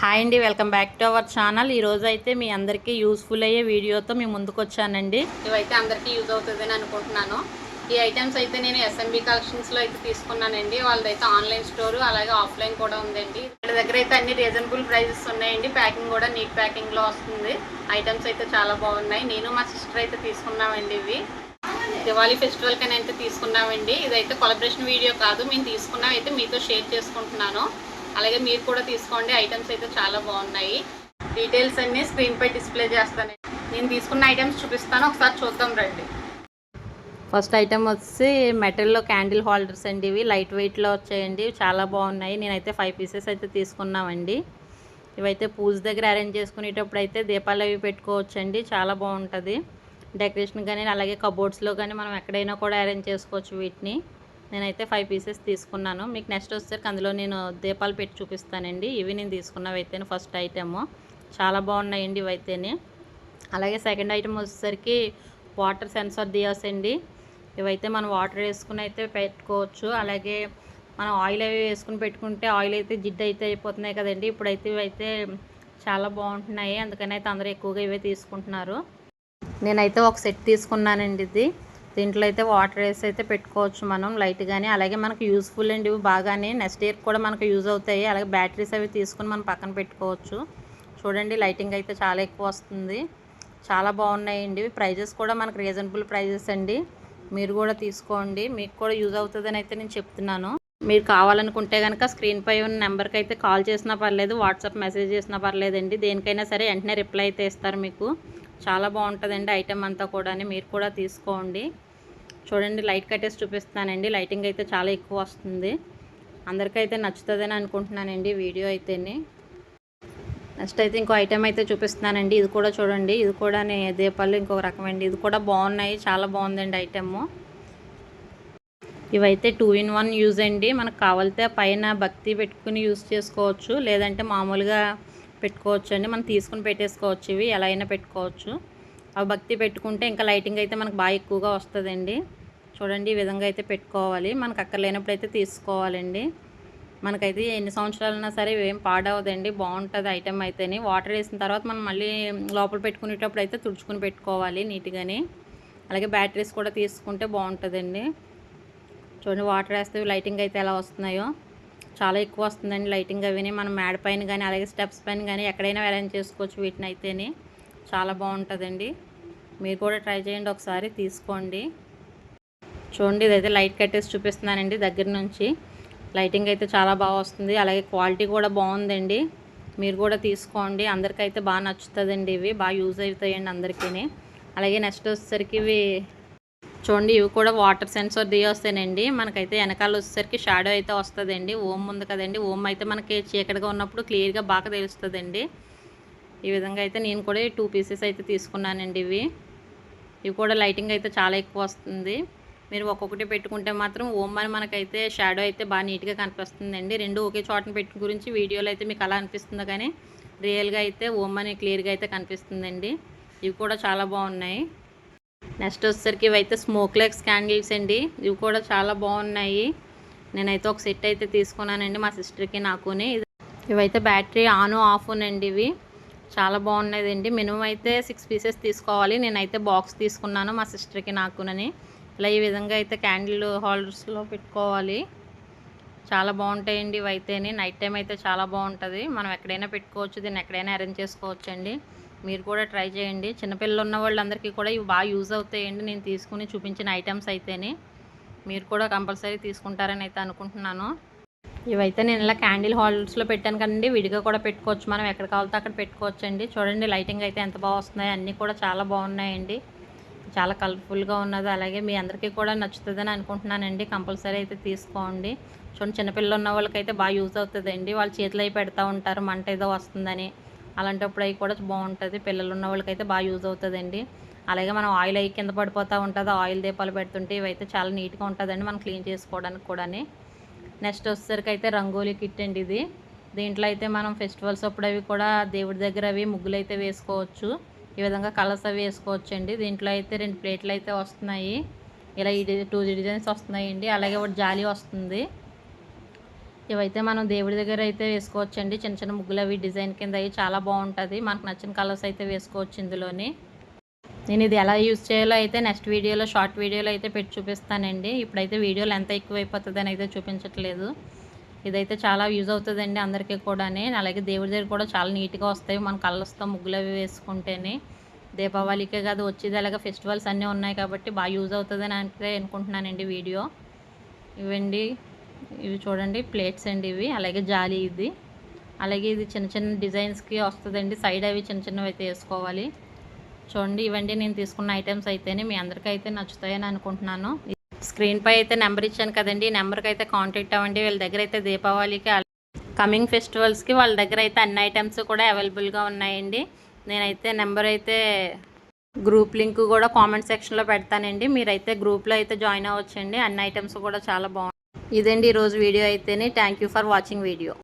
Hi అండి welcome back to our channel. ఈరోజు అయితే మీ అందరికీ యూస్ఫుల్ అయ్యే వీడియోతో మీ ముందుకు వచ్చానండి. ఇవైతే అందరికీ యూజ్ అవుతుందని అనుకుంటున్నాను. ఈ ఐటమ్స్ అయితే నేను ఎస్ఎంబి కలెక్షన్స్లో అయితే తీసుకున్నానండి. వాళ్ళదైతే ఆన్లైన్ స్టోర్ అలాగే ఆఫ్లైన్ కూడా ఉందండి. ఇక్కడ దగ్గర అయితే అన్ని రీజనబుల్ ప్రైజెస్ ఉన్నాయండి. ప్యాకింగ్ కూడా నీట్ ప్యాకింగ్లో వస్తుంది. ఐటమ్స్ అయితే చాలా బాగున్నాయి. నేను మా సిస్టర్ అయితే తీసుకున్నామండి ఇవి. దివాళీ ఫెస్టివల్ కని అయితే తీసుకున్నామండి. ఇదైతే కొలబరేషన్ వీడియో కాదు. మేము తీసుకున్నాం అయితే మీతో షేర్ చేసుకుంటున్నాను. అలాగే మీరు కూడా తీసుకోండి. ఐటమ్స్ అయితే చాలా బాగున్నాయి. డీటెయిల్స్ అన్నీ స్క్రీన్ పై డిస్ప్లే చేస్తాను. నేను తీసుకున్న ఐటమ్స్ చూపిస్తాను. ఒకసారి చూద్దాం రండి. ఫస్ట్ ఐటమ్ వచ్చి మెటల్లో క్యాండిల్ హోల్డర్స్ అండి ఇవి. లైట్ వెయిట్లో వచ్చాయండి. చాలా బాగున్నాయి. నేనైతే ఫైవ్ పీసెస్ అయితే తీసుకున్నామండి. ఇవైతే పూజ దగ్గర అరేంజ్ చేసుకునేటప్పుడు అయితే దీపాలు అవి పెట్టుకోవచ్చండి. చాలా బాగుంటుంది. డెకరేషన్ కానీ అలాగే కబోర్డ్స్లో కానీ మనం ఎక్కడైనా కూడా అరేంజ్ చేసుకోవచ్చు వీటిని. నేనైతే ఫైవ్ పీసెస్ తీసుకున్నాను. మీకు నెక్స్ట్ వచ్చేసరికి అందులో నేను దీపాలు పెట్టి చూపిస్తానండి. ఇవి నేను తీసుకున్నవి అయితే ఫస్ట్ ఐటెము చాలా బాగున్నాయండి ఇవైతేనే అలాగే సెకండ్ ఐటెం వచ్చేసరికి వాటర్ సెన్సార్ దియాస్ అండి. ఇవైతే మనం వాటర్ వేసుకుని అయితే పెట్టుకోవచ్చు. అలాగే మనం ఆయిల్ అవి వేసుకుని పెట్టుకుంటే ఆయిల్ అయితే జిడ్ అయితే అయిపోతున్నాయి కదండి. ఇప్పుడైతే ఇవైతే చాలా బాగుంటున్నాయి. అందుకని అయితే అందరూ ఎక్కువగా ఇవే తీసుకుంటున్నారు. నేనైతే ఒక సెట్ తీసుకున్నానండి ఇది. దీంట్లో అయితే వాటర్ వేసి అయితే పెట్టుకోవచ్చు మనం లైట్గానే అలాగే మనకు యూస్ఫుల్ అండి ఇవి బాగానే. నెక్స్ట్ ఇయర్ కూడా మనకు యూజ్ అవుతాయి. అలాగే బ్యాటరీస్ అవి తీసుకుని మనం పక్కన పెట్టుకోవచ్చు. చూడండి లైటింగ్ అయితే చాలా ఎక్కువ వస్తుంది. చాలా బాగున్నాయండి. ప్రైజెస్ కూడా మనకు రీజనబుల్ ప్రైజెస్ అండి. మీరు కూడా తీసుకోండి. మీకు కూడా యూజ్ అవుతుందని అయితే నేను చెప్తున్నాను. మీరు కావాలనుకుంటే కనుక స్క్రీన్ పై ఉన్న నెంబర్కి అయితే కాల్ చేసినా పర్లేదు వాట్సాప్ మెసేజ్ చేసినా పర్లేదండి. దేనికైనా సరే వెంటనే రిప్లై అయితే ఇస్తారు మీకు. చాలా బాగుంటుందండి ఐటెం అంతా కూడా మీరు కూడా తీసుకోండి. చూడండి లైట్ కట్టేసి చూపిస్తానండి. లైటింగ్ అయితే చాలా ఎక్కువ వస్తుంది. అందరికైతే నచ్చుతుందని అనుకుంటున్నానండి వీడియో అయితేనే. నెక్స్ట్ అయితే ఇంకో ఐటెం అయితే చూపిస్తున్నానండి. ఇది కూడా చూడండి. ఇది కూడా దీపాలు ఇంకొక రకమండి ఇది కూడా బాగున్నాయి. చాలా బాగుందండి ఐటెము. ఇవైతే టూ ఇన్ వన్ యూజ్ అండి. మనకు కావాలితే పైన భక్తి పెట్టుకుని యూజ్ చేసుకోవచ్చు. లేదంటే మామూలుగా పెట్టుకోవచ్చు అండి. మనం తీసుకుని పెట్టేసుకోవచ్చు ఇవి. ఎలా అయినా పెట్టుకోవచ్చు. అవి భక్తి పెట్టుకుంటే ఇంకా లైటింగ్ అయితే మనకు బాగా ఎక్కువగా వస్తుందండి. చూడండి ఈ విధంగా అయితే పెట్టుకోవాలి. మనకు అక్కర్లేనప్పుడు అయితే తీసుకోవాలండి. మనకైతే ఎన్ని సంవత్సరాలైనా సరే ఏం పాడవదండి. బాగుంటుంది ఐటెం అయితేనే. వాటర్ వేసిన తర్వాత మనం మళ్ళీ లోపల పెట్టుకునేటప్పుడు అయితే తుడుచుకుని పెట్టుకోవాలి నీట్గాని. అలాగే బ్యాటరీస్ కూడా తీసుకుంటే బాగుంటుందండి. చూడండి వాటర్ వేస్తే లైటింగ్ అయితే ఎలా వస్తున్నాయో. చాలా ఎక్కువ వస్తుందండి లైటింగ్ అవిని. మనం మేడ పైన కానీ అలాగే స్టెప్స్ పైన కానీ ఎక్కడైనా అరేంజ్ చేసుకోవచ్చు వీటిని అయితేనే. చాలా బాగుంటుందండి. మీరు కూడా ట్రై చేయండి ఒకసారి తీసుకోండి. చూడండి ఇదైతే లైట్ కట్టేసి చూపిస్తున్నానండి దగ్గర నుంచి. లైటింగ్ అయితే చాలా బాగా వస్తుంది. అలాగే క్వాలిటీ కూడా బాగుందండి. మీరు కూడా తీసుకోండి. అందరికైతే బాగా నచ్చుతుందండి ఇవి. బాగా యూజ్ అవుతాయండి అందరికీ అలాగే నెక్స్ట్ వచ్చేసరికి ఇవి చూడండి ఇవి కూడా వాటర్ సెన్సర్ దిగి వస్తాయండి. మనకైతే వెనకాల వచ్చేసరికి షాడో అయితే వస్తుందండి. ఓమ్ ఉంది కదండి. ఓమ్ అయితే మనకి చీకటిగా ఉన్నప్పుడు క్లియర్గా బాగా తెలుస్తుందండి. ఈ విధంగా అయితే నేను కూడా టూ పీసెస్ అయితే తీసుకున్నానండి ఇవి. ఇవి కూడా లైటింగ్ అయితే చాలా ఎక్కువ వస్తుంది. మీరు ఒక్కొక్కటి పెట్టుకుంటే మాత్రం ఓం అని మనకైతే షాడో అయితే బాగా నీట్గా కనిపిస్తుందండి. రెండు ఒకే చోటన పెట్టిన గురించి వీడియోలో అయితే మీకు అలా అనిపిస్తుంది కానీ రియల్గా అయితే ఓమ్ అని క్లియర్గా అయితే కనిపిస్తుందండి. ఇవి కూడా చాలా బాగున్నాయి. నెక్స్ట్ వచ్చేసరికి ఇవైతే స్మోక్ లెగ్స్ క్యాండిల్స్ అండి. ఇవి కూడా చాలా బాగున్నాయి. నేనైతే ఒక సెట్ అయితే తీసుకున్నానండి మా సిస్టర్కి నాకుని. ఇవైతే బ్యాటరీ ఆన్ ఆఫ్ అండి ఇవి. చాలా బాగున్నదండి మినిమం అయితే సిక్స్ పీసెస్ తీసుకోవాలి. నేనైతే బాక్స్ తీసుకున్నాను మా సిస్టర్కి నాకునని. ఇలా ఈ విధంగా అయితే క్యాండిల్ హోల్డర్స్లో పెట్టుకోవాలి. చాలా బాగుంటాయండి ఇవి అయితేనే. నైట్ టైం అయితే చాలా బాగుంటుంది. మనం ఎక్కడైనా పెట్టుకోవచ్చు. దీన్ని ఎక్కడైనా అరేంజ్ చేసుకోవచ్చు అండి మీరు కూడా ట్రై చేయండి. చిన్నపిల్లలు ఉన్న వాళ్ళందరికీ కూడా ఇవి బాగా యూజ్ అవుతాయండి. నేను తీసుకుని చూపించిన ఐటమ్స్ అయితేనే. మీరు కూడా కంపల్సరీ తీసుకుంటారని అయితే అనుకుంటున్నాను. ఇవైతే నేను ఇలా క్యాండిల్ హోల్డర్స్లో పెట్టాను కదండి. విడిగా కూడా పెట్టుకోవచ్చు. మనం ఎక్కడ కావాలితే అక్కడ పెట్టుకోవచ్చు అండి చూడండి లైటింగ్ అయితే ఎంత బాగా వస్తున్నాయి. అన్నీ కూడా చాలా బాగున్నాయండి. చాలా కలర్ఫుల్గా ఉన్నది. అలాగే మీ అందరికీ కూడా నచ్చుతుందని అనుకుంటున్నానండి. కంపల్సరీ అయితే తీసుకోండి. చూడండి చిన్నపిల్లలు ఉన్న వాళ్ళకైతే బాగా యూజ్ అవుతుందండి. వాళ్ళు చేతులు అవి పెడతా ఉంటారు మంట ఏదో వస్తుందని. అలాంటప్పుడు అవి కూడా బాగుంటుంది. పిల్లలు ఉన్న వాళ్ళకైతే బాగా యూజ్ అవుతుందండి. అలాగే మనం ఆయిల్ అవి కింద పడిపోతూ ఉంటుంది. ఆయిల్ దీపాలు పెడుతుంటే ఇవైతే చాలా నీట్గా ఉంటుందండి మనం క్లీన్ చేసుకోవడానికి కూడా నెక్స్ట్ వచ్చేసరికి అయితే రంగోలీ కిట్ అండి ఇది. దీంట్లో అయితే మనం ఫెస్టివల్స్ అప్పుడు అవి కూడా దేవుడి దగ్గర అవి ముగ్గులు అయితే వేసుకోవచ్చు. ఈ విధంగా కలర్స్ అవి వేసుకోవచ్చు అండి దీంట్లో అయితే రెండు ప్లేట్లు అయితే వస్తున్నాయి. ఇలా ఈ టూ డిజైన్స్ వస్తున్నాయండి. అలాగే ఒకటి జాలి వస్తుంది. ఇవైతే మనం దేవుడి దగ్గర అయితే వేసుకోవచ్చండి. చిన్న చిన్న ముగ్గులు అవి డిజైన్ కింద అవి చాలా బాగుంటుంది. మనకు నచ్చిన కలర్స్ అయితే వేసుకోవచ్చు ఇందులోని. నేను ఇది ఎలా యూజ్ చేయాలో అయితే నెక్స్ట్ వీడియోలో షార్ట్ వీడియోలో అయితే పెట్టి చూపిస్తానండి. ఇప్పుడైతే వీడియోలు ఎంత ఎక్కువ అయిపోతుంది అని అయితే చూపించట్లేదు. ఇదైతే చాలా యూజ్ అవుతుందండి అందరికీ కూడానే. అలాగే దేవుడి దగ్గర కూడా చాలా నీట్గా వస్తాయి. మన కలర్స్తో ముగ్గులు అవి వేసుకుంటేనే. దీపావళికే కాదు వచ్చేది అలాగే ఫెస్టివల్స్ అన్నీ ఉన్నాయి కాబట్టి బాగా యూజ్ అవుతుందని అంటే అనుకుంటున్నానండి వీడియో. ఇవండి ఇవి చూడండి ప్లేట్స్ అండి ఇవి. అలాగే జాలి ఇది. అలాగే ఇది చిన్న చిన్న డిజైన్స్కి వస్తుందండి. సైడ్ అవి చిన్న చిన్నవి అయితే వేసుకోవాలి. చూడండి ఇవండి నేను తీసుకున్న ఐటమ్స్ అయితేనే మీ అందరికీ అయితే నచ్చుతాయని అనుకుంటున్నాను. స్క్రీన్పై అయితే నెంబర్ ఇచ్చాను కదండి. నెంబర్కి అయితే కాంటాక్ట్ అవ్వండి. వీళ్ళ దగ్గర అయితే దీపావళికి కమింగ్ ఫెస్టివల్స్కి వాళ్ళ దగ్గర అయితే అన్ని ఐటమ్స్ కూడా అవైలబుల్గా ఉన్నాయండి. నేనైతే నెంబర్ అయితే గ్రూప్ లింక్ కూడా కామెంట్ సెక్షన్లో పెడతానండి. మీరైతే గ్రూప్లో అయితే జాయిన్ అవ్వచ్చండి. అన్ని ఐటమ్స్ కూడా చాలా బాగుంటాయి ఇదండి ఈరోజు వీడియో అయితేనే. Thank you for watching video.